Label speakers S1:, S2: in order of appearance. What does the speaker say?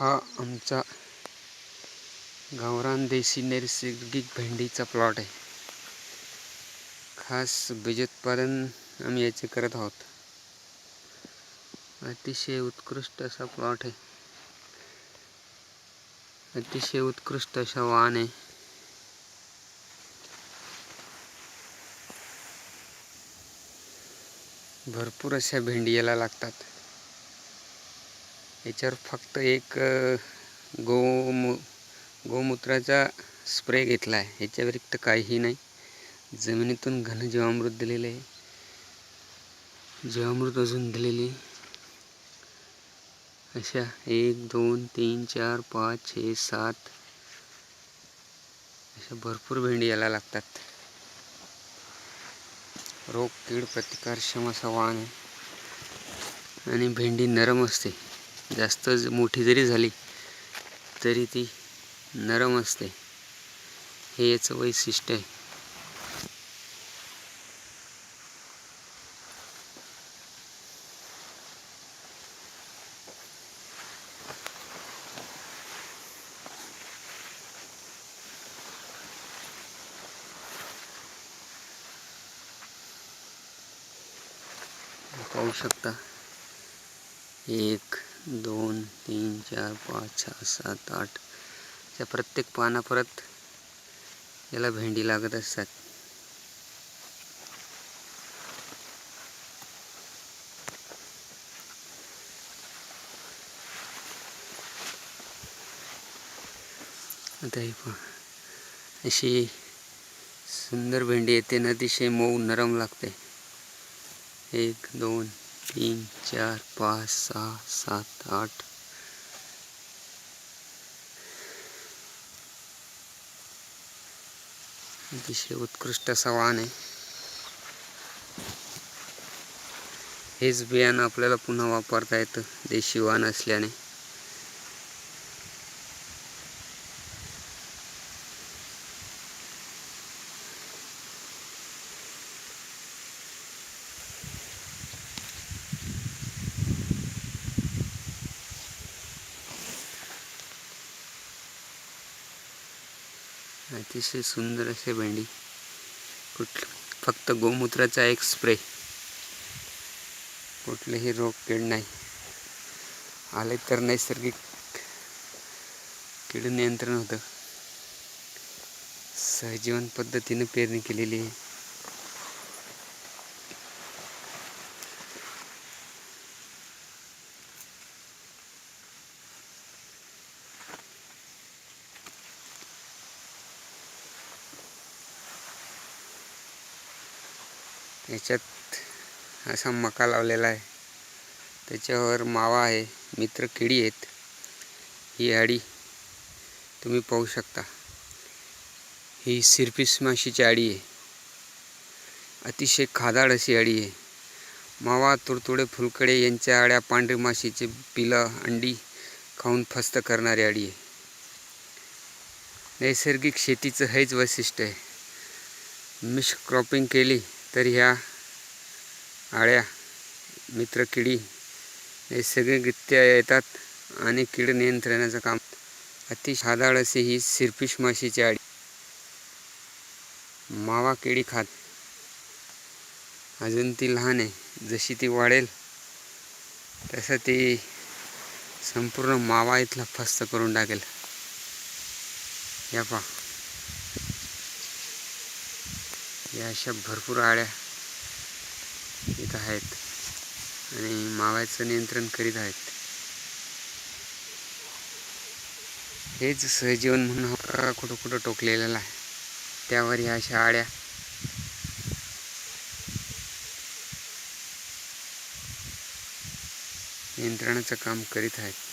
S1: हा आमचा गावरान देशी नैसर्गिक भेंडीचा प्लॉट आहे. खास बीज उत्पादन आम्ही याचे करत आहोत. अतिशय उत्कृष्ट असा प्लॉट आहे. अतिशय उत्कृष्ट असा वाहन आहे. भरपूर अशा भेंडी याला लागतात. याच्यावर फक्त एक गोमू गोमूत्राचा स्प्रे घेतला आहे ह्याच्या व्यतिरिक्त काहीही नाही. जमिनीतून घन जीवामृत दिलेले आहे. जीवामृत अजून दिलेली अशा एक दोन तीन चार पाच छे सात अशा भरपूर भेंडी याला लागतात. रोग कीड प्रतिकारक्षम असा वाण आहे. आणि भेंडी नरम असते. जास्त मोठी जरी झाली तरी ती नरम असते. हे याचं वैशिष्ट्य आहे. पाहू शकता. एक दोन तीन चार पाच सहा सात आठ. या प्रत्येक पाना परत याला भेंडी लागत असतात. आता ही पहा. अशी सुंदर भेंडी येते ना अतिशय मऊ नरम लागते. एक दोन तीन चार पाच सहा सात आठ. अतिशय उत्कृष्ट असा वाहन आहे. हेच बियाणं आपल्याला पुन्हा वापरता येतं देशी वाहन असल्याने. अतिशय सुंदर असे भेंडी. कुठ फक्त गोमूत्राचा एक स्प्रे कुठलेही रोग कीड नाही. आले तर नैसर्गिक कीड नियंत्रण होतं. सहजीवन पद्धतीने पेरणी केलेली आहे. याच्यात असा मका लावलेला आहे. त्याच्यावर मावा आहे मित्र किडी आहेत. ही आडी तुम्ही पाहू शकता. ही सिरपिस माशीची आडी आहे. अतिशय खादाड अशी आडी आहे. मावा तुडतुडे फुलकडे यांच्या आड्या पांढरी माशीचे पिलं अंडी खाऊन फस्त करणारी आडी आहे. नैसर्गिक शेतीचं हेच वैशिष्ट्य आहे. मिश क्रॉपिंग केली तर ह्या आळ्या मित्र किडी नैसर्गिकरित्या येतात आणि कीड नियंत्रणाचं काम. अतिशय हादाळ असे ही सिरपिश माशीची आळी. मावा केळी खात. अजून ती लहान आहे. जशी ती वाढेल तसं ती संपूर्ण मावा इथला फस्त करून टाकेल. या पा या अशा भरपूर आळ्या इथं आहेत. आणि माव्याचं नियंत्रण करीत आहेत. हेच सहजीवन म्हणून हा कुठं कुठं टोकलेला आहे. त्यावर ह्या अशा आळ्या नियंत्रणाचं काम करीत आहेत.